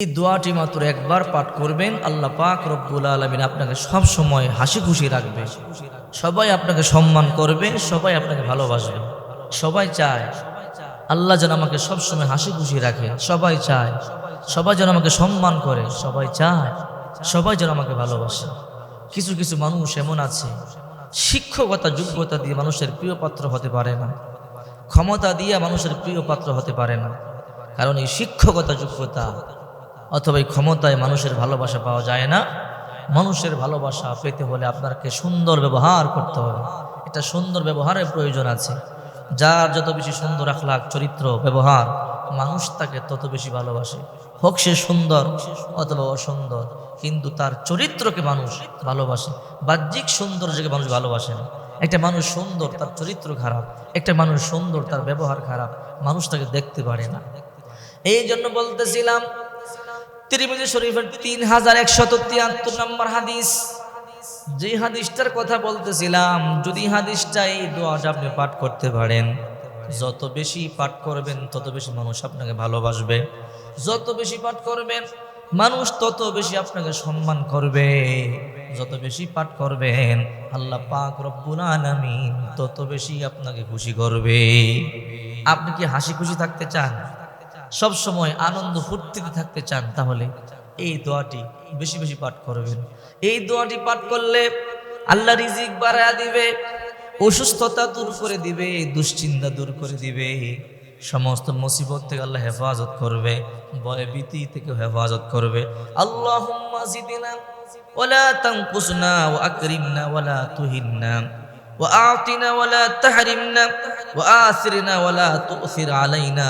এই দোয়াটি মাত্র একবার পাঠ করবেন, আল্লাহ পাক রব্বুল আলমিন আপনাকে সব সময় হাসি খুশি রাখবে। সবাই আপনাকে সম্মান করবে, সবাই আপনাকে ভালোবাসবে। সবাই চায় আল্লাহ যেন আমাকে সব সময় হাসি খুশি রাখে। সবাই চায় সবাই যেন আমাকে সম্মান করে। সবাই চায় সবাই যেন আমাকে ভালোবাসে। কিছু কিছু মানুষ এমন আছে, শিক্ষকতা, যোগ্যতা দিয়ে মানুষের প্রিয় পাত্র হতে পারে না। ক্ষমতা দিয়ে মানুষের প্রিয় পাত্র হতে পারে না। কারণ এই শিক্ষকতা, যোগ্যতা অথবা এই ক্ষমতায় মানুষের ভালোবাসা পাওয়া যায় না। মানুষের ভালোবাসা পেতে হলে আপনাকে সুন্দর ব্যবহার করতে হবে। এটা সুন্দর ব্যবহারের প্রয়োজন আছে। যার যত বেশি সুন্দর আখলাখ, চরিত্র, ব্যবহার, মানুষ তাকে তত বেশি ভালোবাসে। হোক সে সুন্দর অথবা অসুন্দর, কিন্তু তার চরিত্রকে মানুষ ভালোবাসে। বাহ্যিক সৌন্দর্যকে মানুষ ভালোবাসে না। একটা মানুষ সুন্দর, তার চরিত্র খারাপ। একটা মানুষ সুন্দর, তার ব্যবহার খারাপ। মানুষ তাকে দেখতে পারে না। এই জন্য বলতেছিলাম তিরমিজি শরীফের তিন হাজার একশত তিয়াত্তর নম্বর হাদিস। যে হাদিসটার কথা বলতেছিলাম, যদি হাদিসটা এই দোয়াটা আপনি পাঠ করতে পারেন, যত বেশি পাঠ করবেন, তত বেশি মানুষ আপনাকে ভালোবাসবে। যত বেশি পাঠ করবেন, মানুষ তত বেশি আপনাকে সম্মান করবে। যত বেশি পাঠ করবেন, আল্লাহ পাক রব্বুল আলামিন তত বেশি আপনাকে খুশি করবে। আপনি কি হাসি খুশি থাকতে চান? সব সময় আনন্দ ফুর্তিতে থাকতে চান তাহলে এই দোয়াটি বেশি বেশি পাঠ করবেন এই দোয়াটি পাঠ করলে আল্লাহ রিজিক বাড়ায় দিবে অসুস্থতা দূর করে দিবে দুশ্চিন্তা দূর করে দিবে সমস্ত মুসিবত থেকে আল্লাহ হেফাজত করবে ভয় ভীতি থেকে হেফাজত করবে আল্লাহ জিদিনা ওলা তাংকুসনা ও আকরিমনা ওলা তুহিন্না وأعطنا ولا تحرمنا وآثرنا ولا تؤثر علينا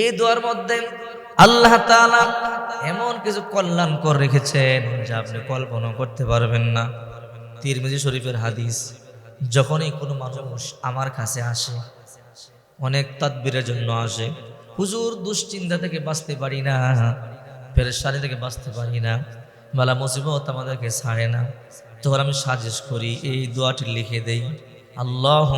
এই দোয়ার মধ্যে আল্লাহ এমন কিছু কল্যাণ করে রেখেছেন যা আপনি কল্পনা করতে পারবেন না। তিরমিজি শরীফের হাদিস, যখনই কোনো মানুষ আমার কাছে আসে, অনেক তাদবিরের জন্য আসে, হুজুর দুশ্চিন্তা থেকে বাঁচতে পারি না, পেরেশানি থেকে বাঁচতে পারি না বালা মুসিবত আমাদেরকে ছাড়ে না, তখন আমি সাজেস্ট করি, এই দোয়াটি লিখে দেই আল্লাহ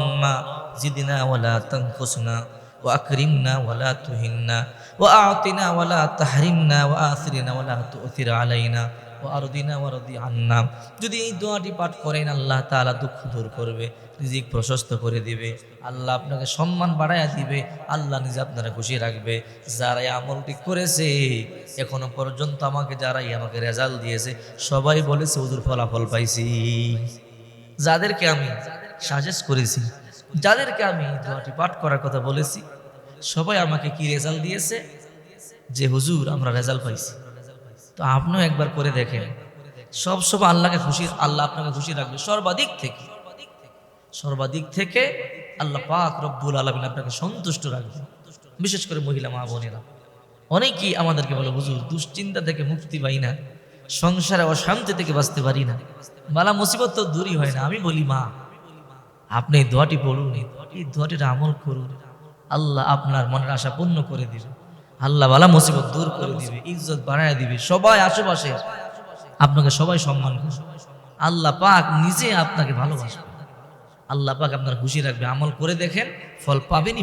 জিদিনা ওয়ালা তানকুসনা وأكرمنا ولا تهنا وأعطنا ولا تحرمنا وآثرنا ولا تؤثر علينا وأرضنا ورضي عنا যদি এই দোয়াটি পাঠ করেন আল্লাহ তাআলা দুঃখ দূর করবে রিজিক প্রশস্ত করে দিবে আল্লাহ আপনাকে সম্মান বাড়াইয়া দিবে আল্লাহ নিজে আপনারা খুশি রাখবে যারা এই আমলটি করেছে এখনো পর্যন্ত আমাকে যারাই আমাকে রেজাল্ট দিয়েছে সবাই বলেছে হুজুর ফলাফল পাইছি যাদেরকে আমি সাজেস্ট করেছি যাদেরকে আমি দোয়াটি পাঠ করার কথা বলেছি, সবাই আমাকে কি রেজাল্ট দিয়েছে? যে হুজুর, আমরা রেজাল্ট পাইছি। তো আপনিও একবার করে দেখেন। সব সময় আল্লাহকে খুশি, আল্লাহ আপনাকে খুশি রাখবে। সর্বাধিক থেকে সর্বাদিক থেকে আল্লাহ পাক রব্বুল আলমিন আপনাকে সন্তুষ্ট রাখবে। বিশেষ করে মহিলা, মা, বোনেরা। অনেকেই আমাদেরকে বলে, হুজুর, দুশ্চিন্তা থেকে মুক্তি পাই না। সংসারে অশান্তি থেকে বাঁচতে পারি না। বালা মুসিবত তো দূরই হয় না। আমি বলি, মা আপনি এই দোয়াটি পড়ুন, এই দোয়াটির আমল করুন। আল্লাহ আপনার মনের আশা পূর্ণ করে দিবে। আল্লাহ বালা মুসিবত দূর করে দিবে, ইজ্জত বাড়ায় দিবে। সবাই আশেপাশে আপনাকে সবাই সম্মান করবে আল্লাহ পাক নিজে আপনাকে ভালোবাসবে। আল্লাহ পাক আপনার খুশি রাখবে। আমল করে দেখেন, ফল পাবেনই।